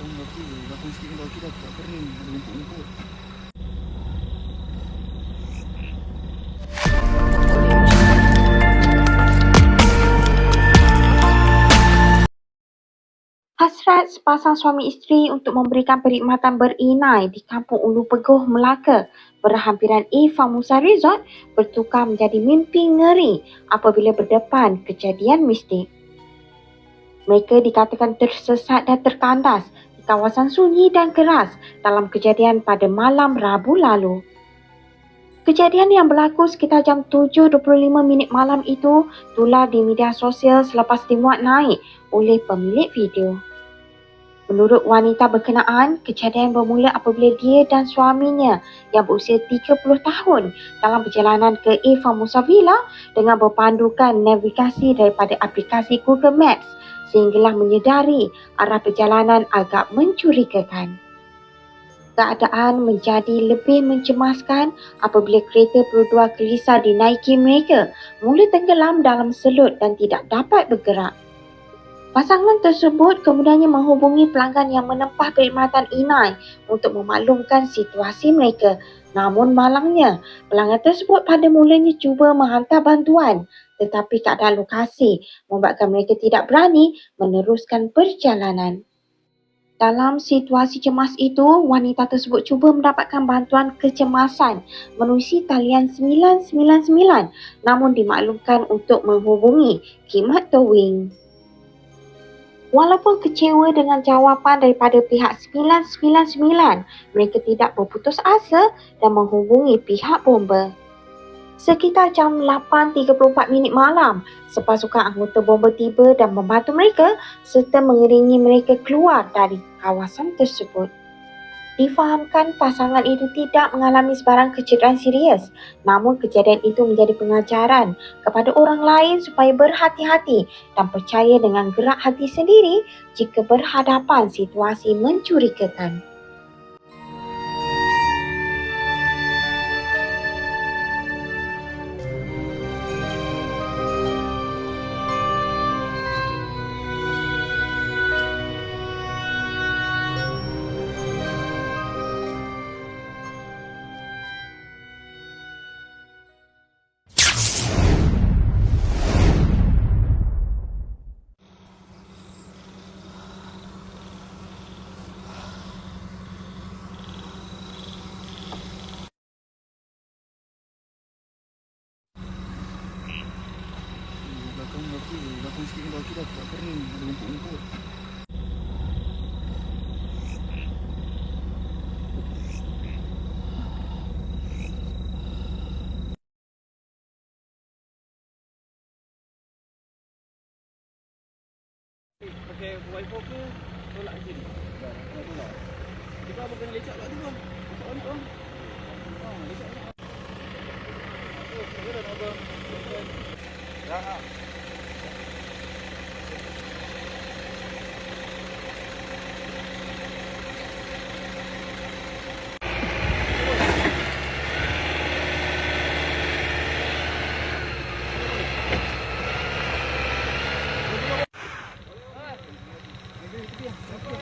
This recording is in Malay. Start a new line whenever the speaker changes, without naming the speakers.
Sikit tak kering, ada rumput-rumput.
Hasrat sepasang suami isteri untuk memberikan perkhidmatan berinai di Kampung Ulu Peguh, Melaka berhampiran Eva Musa Resort bertukar menjadi mimpi ngeri apabila berdepan kejadian mistik. Mereka dikatakan tersesat dan terkandas kawasan sunyi dan keras dalam kejadian pada malam Rabu lalu. Kejadian yang berlaku sekitar jam 7.25 minit malam itu tular di media sosial selepas dimuat naik oleh pemilik video. Menurut wanita berkenaan, kejadian bermula apabila dia dan suaminya yang berusia 30 tahun dalam perjalanan ke Eva Musa Villa dengan berpandukan navigasi daripada aplikasi Google Maps sehinggalah menyedari arah perjalanan agak mencurigakan. Keadaan menjadi lebih mencemaskan apabila kereta berdua kelisa dinaiki mereka mula tenggelam dalam selut dan tidak dapat bergerak. Pasangan tersebut kemudiannya menghubungi pelanggan yang menempah perkhidmatan inai untuk memaklumkan situasi mereka. Namun malangnya, pelanggan tersebut pada mulanya cuba menghantar bantuan tetapi keadaan lokasi membuatkan mereka tidak berani meneruskan perjalanan. Dalam situasi cemas itu, wanita tersebut cuba mendapatkan bantuan kecemasan menerusi talian 999 namun dimaklumkan untuk menghubungi khidmat towing. Walaupun kecewa dengan jawapan daripada pihak 999, mereka tidak berputus asa dan menghubungi pihak bomba. Sekitar jam 8.34 minit malam, sepasukan anggota bomba tiba dan membantu mereka serta mengiringi mereka keluar dari kawasan tersebut. Difahamkan pasangan itu tidak mengalami sebarang kecederaan serius namun kejadian itu menjadi pengajaran kepada orang lain supaya berhati-hati dan percaya dengan gerak hati sendiri jika berhadapan situasi mencurigakan.
Belakang laki, belakang sikit laki dah tak kering, ada
pakai wifi ke? Tolak je ni. Tolak kita apa kena lecak tu bang lecak ni bang dah Yeah, okay.